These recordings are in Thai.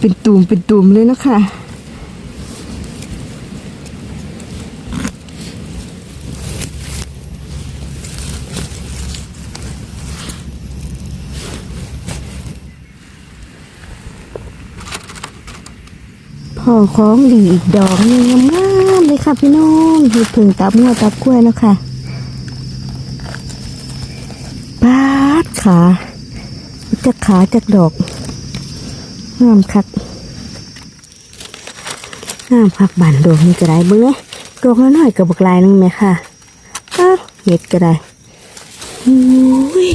เป็นตุ่มเป็นตุ่มเลยนะคะพ่อของดีอีกดอกนึงงามเลยค่ะพี่น้องเห็ดผึ่งตับงัวตับกล้วยเนาะคะปาดขา จะขาจากดอกงามคักงามคักบานดอกนี่ก็ได้เบิ่งเนี่ยดอกน้อยๆกับบักลายนึงไหมค่ะอ้าวเห็ดก็ได้โอ้ย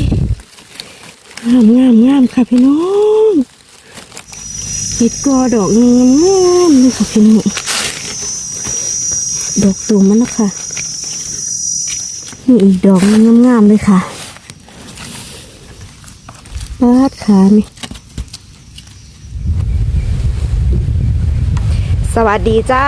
งามงามงามค่ะพี่น้องเห็ดกอดอกหนึงามๆเลยค่ะพี่น้องดอกตูมมันนะคะนี่อีกดอกงามๆเลยค่ะ ขานี่สวัสดีจ้า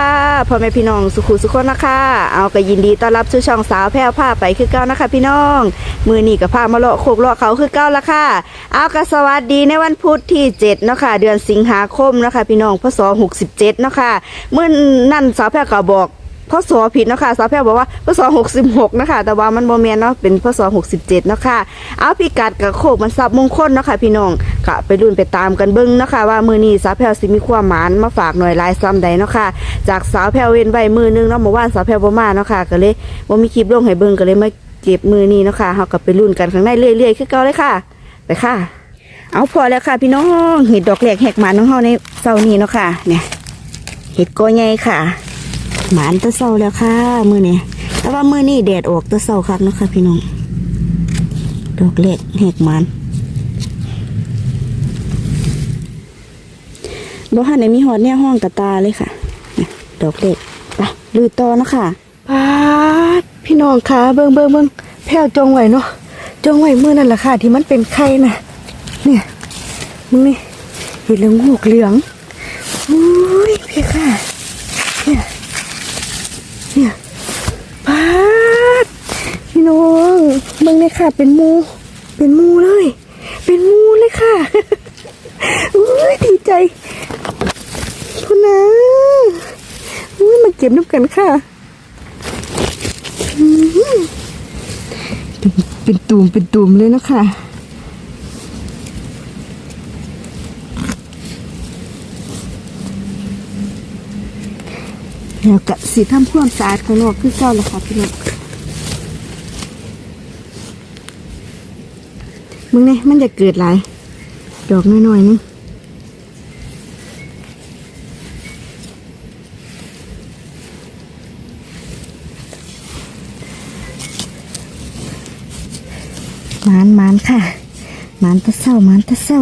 พ่อแม่พี่น้องสุขุสุขคนนะคะ เอาก็ยินดีต้อนรับสู่ช่องสาวแพรวผ้าไปคือเก้านะคะ พี่น้อง มือนี่กับผ้ามาเลาะโคกเลาะเขาคือเก้าละค่ะ เอาก็สวัสดีในวันพุธที่7เนาะค่ะเดือนสิงหาคมนะคะ พี่น้องพศ67เนาะค่ะเมื่อนั่นสาวแพรก็บอก พศผิดเนาะค่ะสาวแพรบอกว่าพศ66นะคะแต่ว่ามันโมเมนเนาะเป็นพศ67เนาะค่ะเอาพิกัดกับโคกมันซับมงคลเนาะค่ะพี่น้องก็ไปรุ่นไปตามกันเบิ้งเนาะค่ะว่ามือนี้สาวแพรสิมีความหมานมาฝากหน่อยลายซ้ำใดเนาะค่ะจากสาวแพรเว้นไว้มือนึงเนาะเมื่อวานสาวแพรบ่มาเนาะค่ะก็เลยบ่มีคลิปลงให้เบิ้งก็เลยมาเก็บมือนี้เนาะค่ะเฮาก็ไปรุ่นกันข้างในเรื่อยๆคือเก่าเลยค่ะ ไปค่ะ เอาพอแล้วค่ะ พี่น้องเห็ดดอกแหลกแหกหมานของเฮาในเสาร์นี้เนาะค่ะ เนี่ยเห็ดกอใหญ่ค่ะ หมานตะเศร้าแล้วค่ะ มือนี่แต่ว่ามือนี่แดดออกตะเศร้าคักเนาะค่ะพี่น้อง ดอกเล็กแหกหมันบ่หันในมีหอดเนี่ยห้องกระตาเลยค่ะ ดอกเล็กไปลุยต่อนะค่ะปาดพี่น้องคะเบิ่งเบิ่งเบิ่งแพ้วจงไหวเนาะจงไหวมือนั่นแหละค่ะ ที่มันเป็นไข่น่ะ เนี่ยมึงนี่เห็นแล้วงูกเหลืองอุ้ยพี่ค่ะ เนี่ยเนี่ยพาดพี่ น้องเบิ่งเลยค่ะ เป็นมูเป็นมูเลย เป็นมูเลยค่ะอุ้ยดีใจ คุณนะอุ้ยมาเก็บน้ำกันค่ะเป็นตุ่มเป็นตุ่มเลยนะคะแล้วก็สีทำความสะอาดข้างนอกคือเก่าล้วค่ะพี่น้อง มึงเนี่ยมันจะเกิดหลาย ดอกน้อยๆนี่มานมานค่ะมานตะเศร้ามานตะเศร้า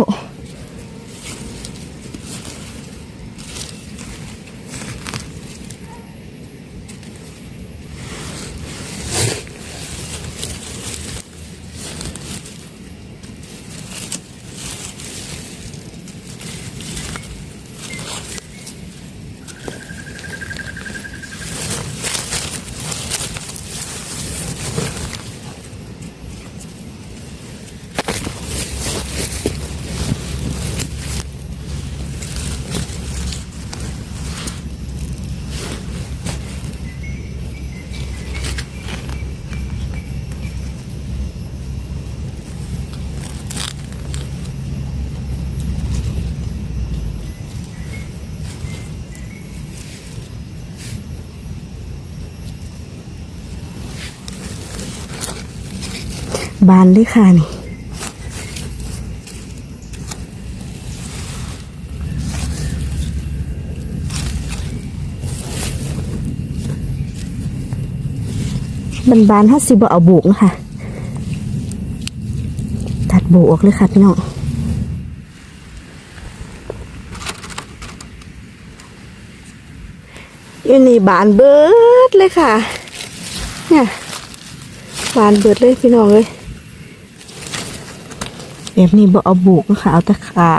บานเลยค่ะนี่บานบานๆถ้าสิบเอาบุกนะคะตัดบุกออกเลยค่ะพี่น้องอยู่นี่บานเบิดเลยค่ะ เนี่ยบานเบิดเลยพี่น้องเลย แบบนี้บ่เอาบุกนะคะเอาต่ขา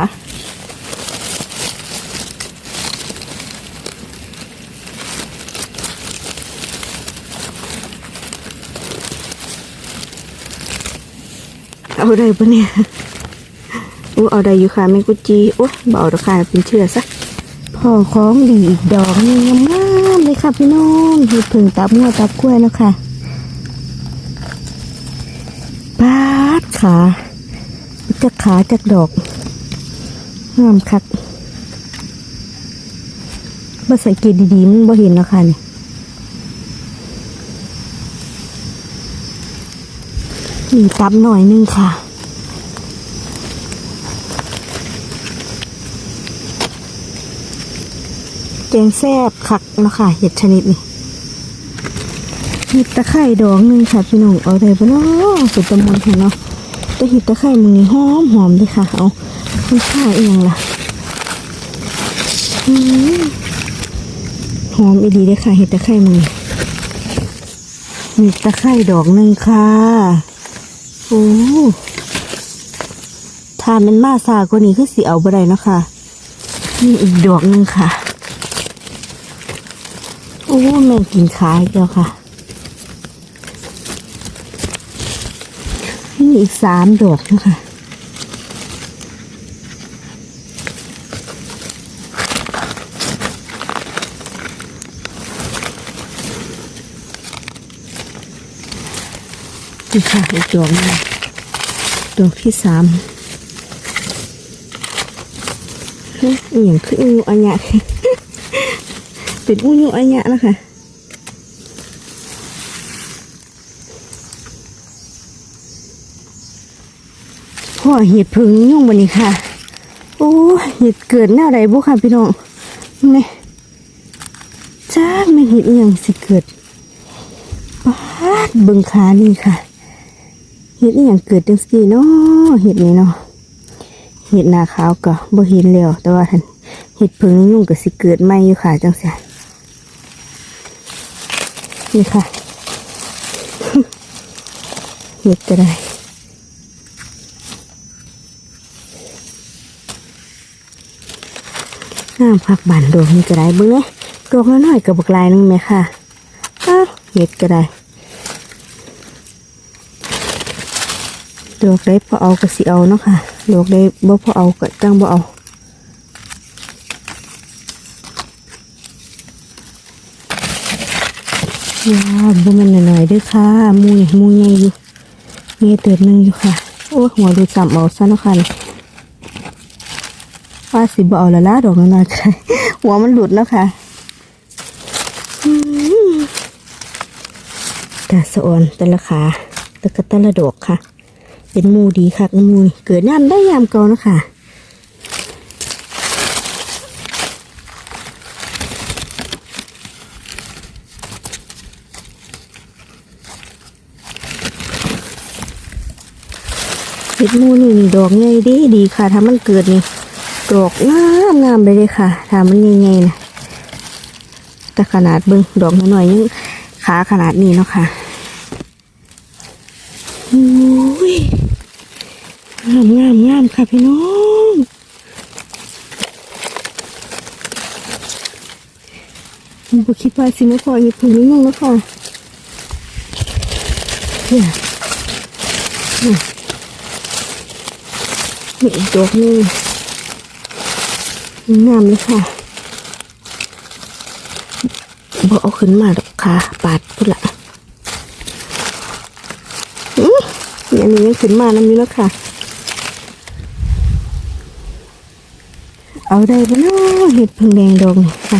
เอาได้ปะเนี่ยอู้เอาได้อยู่ค่ะแมงกุจีโอ้เบเอาราคาเป็นเชื่อซะพ่อของดีอีกดอกนึงงามเลยค่ะพี่น้องเห็ดผึ่งตับงัวตับกล้วยเนาะค่ะปาดขา จากขาจากดอกงามคักมาสังเกตดีๆมันบ่เห็นเนาะค่ะนี่มีตับหน่อยนึงค่ะแกงแซ่บคักเนาะค่ะเห็ดชนิดนี้เห็ดตะไคร่ดอกหนึงค่ะพี่น้องเอาได้ปะเนาะสุดตะมนต์ของเนาะ ต่เห็ดตะไคร่มึงนี่หอมหอมเลยค่ะ เอาคุณค่าเองล่ะอืมหอมอีดีเลยค่ะเห็ดตะไคร่มึงนี่เห็ดตะไคร่ดอกหนึ่งค่ะโอ้ถ้ามันมาซากว่านี้คือสิเอาบ่ได้นะคะนี่อีกดอกหนึ่งค่ะ โอ้แม่กินขาอีกแล้วค่ะ นี่อีกสามดอกนะคะนี่ค่ะอีกดอกนึงดอกที่สามเฮ้ยอย่างคืออูอันยะเป็นอูยูอันยะนะคะ พ่อเห็ดพึ่งยุ่งวันนี้ค่ะ โอ้เห็ดเกิดหน้าใดบุค่ะพี่น้องนี่จ้าไม่เห็ดอย่างสิเกิดปาดเบิงขานี่ค่ะ เห็ดอย่างเกิดจังสีเนาะเห็ดนี้เนาะเห็ดหนาขาวก็บ่เห็นแล้วแต่ว่าท่านเห็ดพึ่งยุ่งก็สิเกิดใหม่อยู่ค่ะจังสีนี่ค่ะเห็ดก็ได้ น้ำผักบานดอกนี่ก็ได้เบิ้งดอกน้อยๆกับบักลายนึงไหมค่ะอ้าวเห็ดก็ได้ดอกได้พอเอาก็สิเอาเนาะค่ะดอกได้บ่พอเอาก็จังบ่เอาว้าวบ่มันหน่อยๆด้วยค่ะมูนี่มูใหญ่อยู่มีเติบนึงอยู่ค่ะ โอ้หัวดูจับเอาซะเนาะค่ะ ว่าสิบเอาละละดอกนั้นนะค่ะหัวมันหลุดแล้วค่ะแต่สะออนแต่ละขาแต่ก็แต่ละดอกค่ะ เป็นมูดีค่ะมูเกิดย่ำได้ยามเก่านะคะเห็ดมูนี่ดอกใหญ่ดีดีค่ะถ้ามันเกิดนี่ ดอกงามงามไปเลยค่ะถามันใหญ่ๆนะแต่ขนาดเบิ้งดอกน้อยๆยังขาขนาดนี้เนาะค่ะโอ้ยงามงามงามค่ะพี่น้องผมก็คิดว่าสิไม่พอเห็ดผึ่งนุ่งแล้วค่ะเนี่ยนี่ยนี่อีกดอกหนึ งามเลยค่ะบอเอาขึ้นมาดอกค่ะ ปาดพุ่นละอื้อเนี่ยอันนี้ยังขึ้นมาน้ำนี้แล้วค่ะ เอาได้ปะเนาะเห็ดพึ่งแดงดองนี่ค่ะ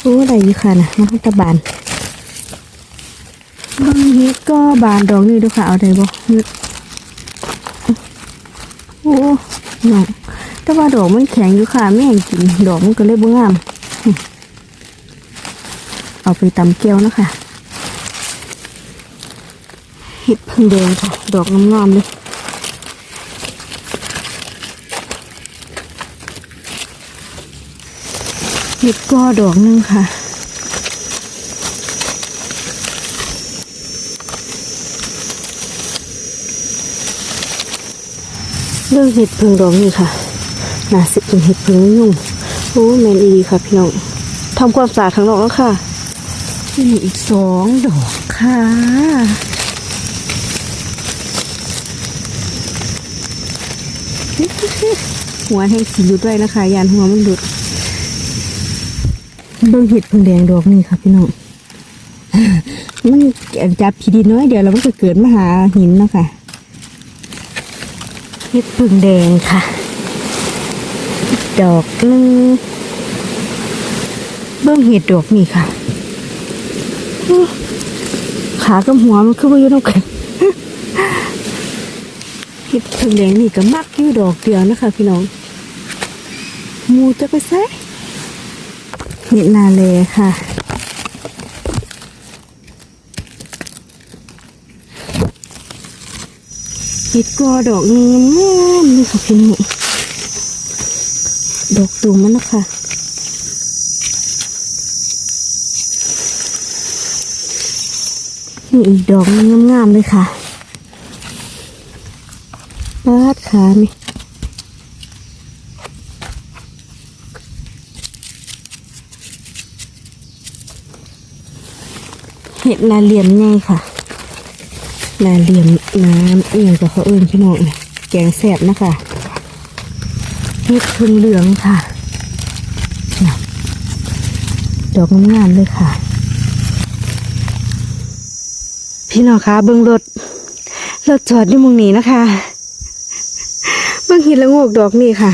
โอ้ได้อยู่ค่ะนะมาตะบานบางเห็ดก็บานดองนี่ด้วยค่ะ เอาได้บ่เฮ็ดโอ้หน้อง แต่ว่าดอกมันแข็งอยู่ค่ะแม่งกิน ดอกมันก็เลยบ่งาม เอาไปตำแก้วนะคะเห็ดพึ่งแดงค่ะ ดอกงามๆเลยเห็ดก็ดอกหนึงค่ะเรื่องเห็ดพึ่งดอกนี่ค่ะ น่าสิเป็นเห็ดพึ่งยุ่งโอ้แมนอีดีค่ะพี่น้องทำความสะอาดข้างนอกแล้วค่ะนี่อีกสองดอกค่ะหัวให้สีหลุดไว้นะคะ ยานหัวมันหลุดเบิ่งเห็ดพึ่งแดงดอกนี่ค่ะพี่น้องมันจับขีดินน้อยเดียวแล้วมันก็เกิดมาหาหินเนาะค่ะเห็ดพึ่งแดงค่ะ ดอกหนึ่งเบิ่งเห็ดดอกนี่ค่ะ ขากับหัวมันคือว่าอยู่ตรงกันเห็ดพึ่งแดงนี่ก็มักอยู่ดอกเดียวนะคะ พี่น้องมูจะไปใส่เห็ดนาเลค่ะปิดกอดอกงามนี่ค่ะพี่น้อง ดอกตูมมันนะคะนี่อีกดอกงงามๆเลยค่ะปาดขานี่เห็ดนาเหลี่ยมไงค่ะนาเหลี่ยมน้ำเอียงกับเขาเอิญพี่น้องเนี่แกงแสบนะคะ เห็ดพึ่งเหลืองค่ะ ดอกงามๆเลยค่ะ พี่น้องคะเบิ้องรถรถจอดอยู่มุงนี้นะคะเบิ้องเห็ดละงกดอกนี่ค่ะ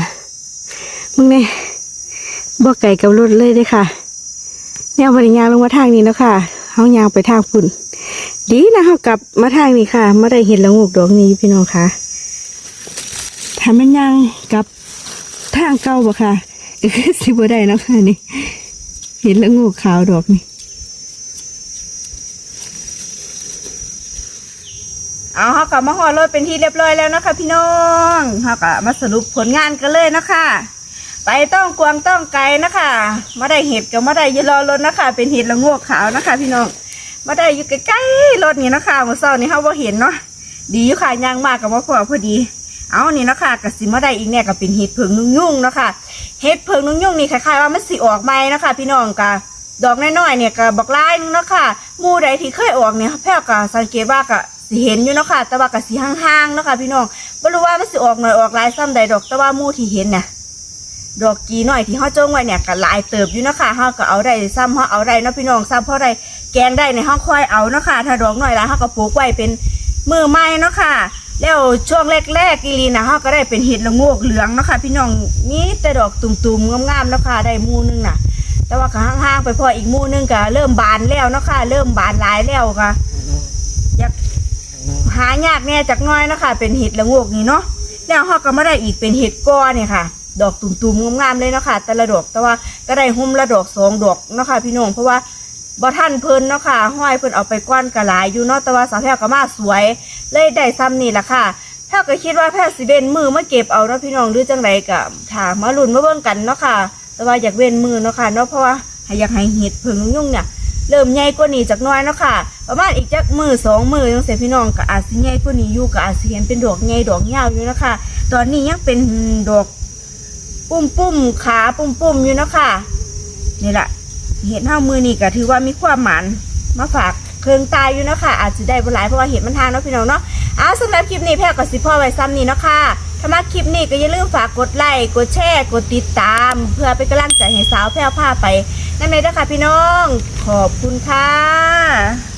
มึงเนี่ยบอกไก่กับรถเลยเด้อค่ะแนวบริยางลงมาทางนี้แล้วค่ะเฮายางไปทางฝุ่น ดีนะเขากลับมาทางนี้ค่ะมาได้เห็นละงูกดอกนี้พี่น้องคะถ้ามันยังกลับ ทางเก่าบ่ค่ะก็คือสิบ่ได้เนาะค่ะนี่ เห็นละงูขาวดอกนี่เอาเขากลับมาหอรถเป็นที่เรียบร้อยแล้วนะคะพี่น้องเขากลับมาสรุปผลงานกันเลยนะคะไปต้องกวางต้องไกลนะคะมาได้เห็ดกับมาได้อยรอรถนะคะ เป็นเห็ดละงกขาวนะคะ พี่น้องมาได้อยู่ใกล้ๆรถนี่นะคะเมื่อเช้านี้เขาบ่เห็นเนาะดีอยู่ค่ะย่างมากกับว่าพอพอดี เอานี่นะคะกับสิมาได้อีกเนี่ยก็เป็นเห็ดเพิงนุ่งยุ่งๆเนาะคะเห็ดเพิงนุ่งยุ่งนี่คล้ายๆว่ามันสิออกใหมนะคะ พี่น้องกะดอกน้อยๆเนี่ยก็บอกลายนึงเนาะค่ะมู่ใดที่เคยออกเนี่ยแพร่ก็สังเกตว่าก็สิเห็นอยู่เนาะค่ะแต่ว่าก็สิห่างๆเนาะค่ะพี่น้องไม่รู้ว่ามันสิออกหน่อยออกลายซ้ำใดดอกแต่ว่ามู่ที่เห็นเนี่ยดอกกีน้อยที่เฮาจงไว้เนี่ยก็ลายเติบอยู่เนาะคะเฮาก็เอาได้ซ้ำเฮาเอาได้นะพี่น้องซ้ำเพราะได้แกงได้ในห้องคอยเอานะค่ะถ้าดอกหน้อยแล้วเฮาก็ปลูกไว้เป็นมือไม้เนาะคะ แล้วช่วงแรกๆกีรีนะเฮาก็ได้เป็นเห็ดละโงกเหลืองเนาะค่ะ พี่น้องมีแต่ดอกตุ่มๆงามๆเนาะค่ะได้มูนึงน่ะ แต่ว่าก็ห่างๆไปพออีกมูนึงก็เริ่มบานแล้วเนาะค่ะ เริ่มบานหลายแล้วค่ะอยากหายากแน่จากน้อยเนาะค่ะ เป็นเห็ดละโงกนี่เนาะแล้วเฮาก็มาได้อีกเป็นเห็ดก้อเนี่ยค่ะดอกตุ่มๆงามๆเลยเนาะค่ะแต่ละดอกแต่ว่าก็ได้หุ้มละดอกสองดอกเนาะค่ะพี่น้องเพราะว่า บ่ท่านเพิ่นเนาะค่ะห้อยเพิ่นเอาไปก้อนกระหลายอยู่เนาะแต่ว่าสาวแพรวก็มาสวย เลยได้ซ้ำนี่แหละค่ะแพรวก็คิดว่าแพรวสิเว้นมือมาเก็บเอาเนาะพี่น้องหรือจังไรก็ถามมาลุ้นมาเบิ่งกันเนาะค่ะ แต่ว่าอยากเว้นมือเนาะค่ะเนาะเพราะว่าอยากให้เห็ดเพิ่งยุ่งเนี่ยเริ่มใหญ่กว่านี้จากน้อยเนาะค่ะ ประมาณอีกจักมือสองมือจังเสียพี่น้องก็อาจสิใหญ่กว่านี้อยู่ก็อาจสิเห็นเป็นดอกใหญ่ดอกยาวอยู่เนาะคะตอนนี้ยังเป็นดอก ปุ้มปุ้มๆขาปุ้มปุ้มๆอยู่เนาะค่ะนี่แหละ เห็ดห้ามือนี่ก็ถือว่ามีความหมันมาฝากเครื่องตายอยู่เนาะค่ะอาจจะได้บ่หลายเพราะว่าเห็ดมันทางเนาะพี่น้องเนาะเอาสำหรับคลิปนี้แพรกับสิพ่อไว้ซ้ำนี่เนาะค่ะถ้ามาคลิปนี้ก็อย่าลืมฝากกดไลค์กดแชร์กดติดตาม เพื่อเป็นกำลังใจให้สาวแพรวพาไปนั่นเลยนะคะพี่น้อง ขอบคุณค่ะ